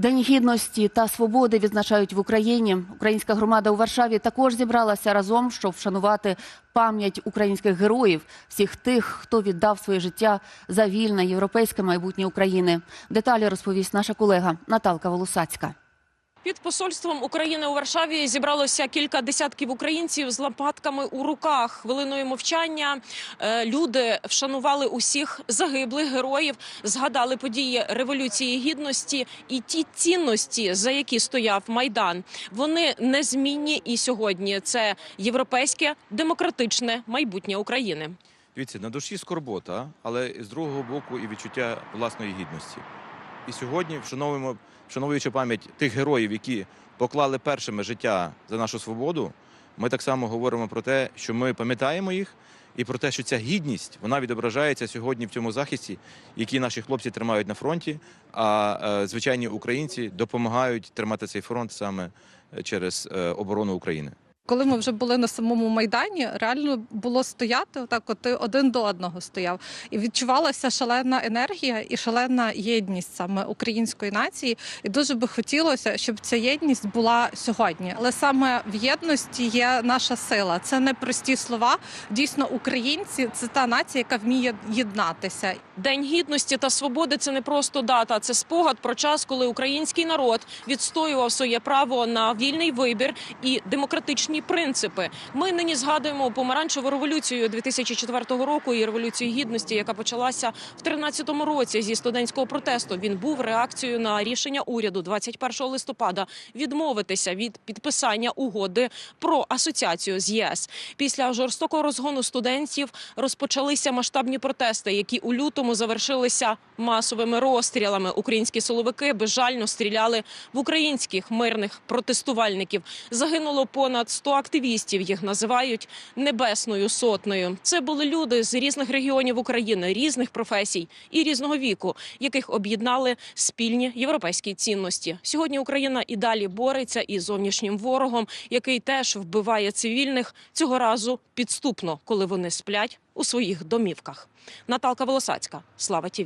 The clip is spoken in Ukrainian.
День гідності та свободи відзначають в Україні. Українська громада у Варшаві також зібралася разом, щоб вшанувати пам'ять українських героїв, всіх тих, хто віддав своє життя за вільне європейське майбутнє України. Деталі розповість наша колега Наталка Волосацька. Під посольством України у Варшаві зібралося кілька десятків українців з лампадками у руках. Хвилиною мовчання е, люди вшанували усіх загиблих героїв, згадали події революції гідності і ті цінності, за які стояв майдан. Вони незмінні і сьогодні. Це європейське демократичне майбутнє України. Дивіться, на душі скорбота, але з другого боку і відчуття власної гідності. І сьогодні, вшановуємо, вшановуючи пам'ять тих героїв, які поклали першими життя за нашу свободу, ми так само говоримо про те, що ми пам'ятаємо їх, і про те, що ця гідність вона відображається сьогодні в цьому захисті, який наші хлопці тримають на фронті. А е, звичайні українці допомагають тримати цей фронт саме е, через е, оборону України. Коли ми вже були на самому майдані, реально було стояти отак, от ти один до одного стояв, і відчувалася шалена енергія і шалена єдність саме української нації. І дуже би хотілося, щоб ця єдність була сьогодні. Але саме в єдності є наша сила. Це не прості слова. Дійсно, українці це та нація, яка вміє єднатися. День гідності та свободи це не просто дата, це спогад про час, коли український народ відстоював своє право на вільний вибір і демократичні принципи. Ми нині згадуємо помаранчеву революцію 2004 року і революцію гідності, яка почалася в 2013 році зі студентського протесту. Він був реакцією на рішення уряду 21 листопада відмовитися від підписання угоди про асоціацію з ЄС. Після жорстокого розгону студентів розпочалися масштабні протести, які у лютому завершилися масовими розстрілами. Українські силовики безжально стріляли в українських мирних протестувальників. Загинуло понад 100 активістів. Їх називають небесною сотнею. Це були люди з різних регіонів України, різних професій і різного віку, яких об'єднали спільні європейські цінності. Сьогодні Україна і далі бореться із зовнішнім ворогом, який теж вбиває цивільних цього разу підступно, коли вони сплять у своїх домівках. Наталка Волосацька, Слава Тіві.